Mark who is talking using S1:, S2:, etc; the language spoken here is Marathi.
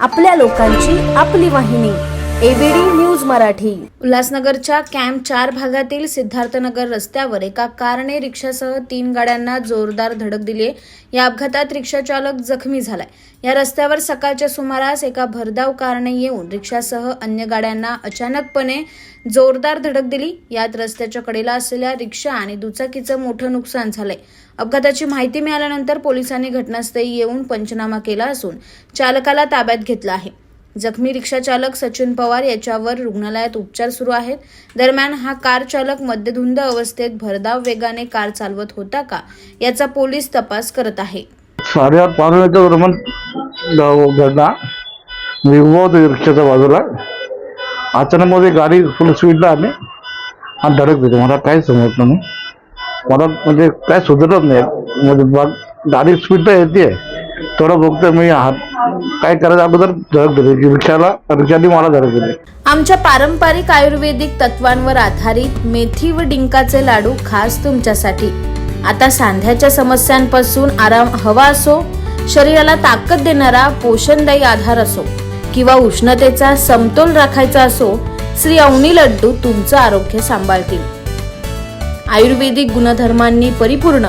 S1: आपल्या लोकांची आपली वाहिनी. ABD news Marathi. उल्हासनगरच्या कॅम्प चार भागातील सिद्धार्थनगर रस्त्यावर एका कारने रिक्षासह तीन गाड्यांना जोरदार धडक दिली आहे. या अपघातात रिक्षा चालक जखमी झालाय. या रस्त्यावर सकाळच्या सुमारास एका भरधाव कारने येऊन रिक्षासह अन्य गाड्यांना अचानकपणे जोरदार धडक दिली. यात रस्त्याच्या कडेला असलेल्या रिक्षा आणि दुचाकीचं मोठं नुकसान झालंय. अपघाताची माहिती मिळाल्यानंतर पोलिसांनी घटनास्थळी येऊन पंचनामा केला असून चालकाला ताब्यात घेतलं आहे. जखमी रिक्षाचालक सचिन पवार याच्यावर रुग्णालयात उपचार सुरू आहेत. दरम्यान हा कार चालक मद्यधुंद अवस्थेत भरधाव वेगाने कार चालवत होता का याचा पोलीस तपास करत आहे.
S2: साडेआठ पावणे नऊच्या दरम्यान गाव- मी उभा होतो रिक्षाच्या बाजूला. अचानक मध्ये गाडी फुल स्पीडला आली. आणि धडक दिली मला काय समजत नाही. मला म्हणजे काय सुधरत नाही. म्हणजे गाडी स्पीडला येते थोडं बघतो मी काय करायचं? अगोदर धडक दिली. रिक्षाला रिक्षाने मला धडक दिली.
S1: आमच्या पारंपरिक आयुर्वेदिक तत्वांवर आधारित मेथी व डिंकाचे लाडू खास तुमच्यासाठी. आता सांध्याच्या समस्यांपासून आराम हवा असो शरीराला ताकद देणारा पोषणदायी आधार असो किंवा उष्णतेचा समतोल राखायचा असो श्री अवनी लड्डू तुमचं आरोग्य सांभाळतील. आयुर्वेदिक गुणधर्मांनी परिपूर्ण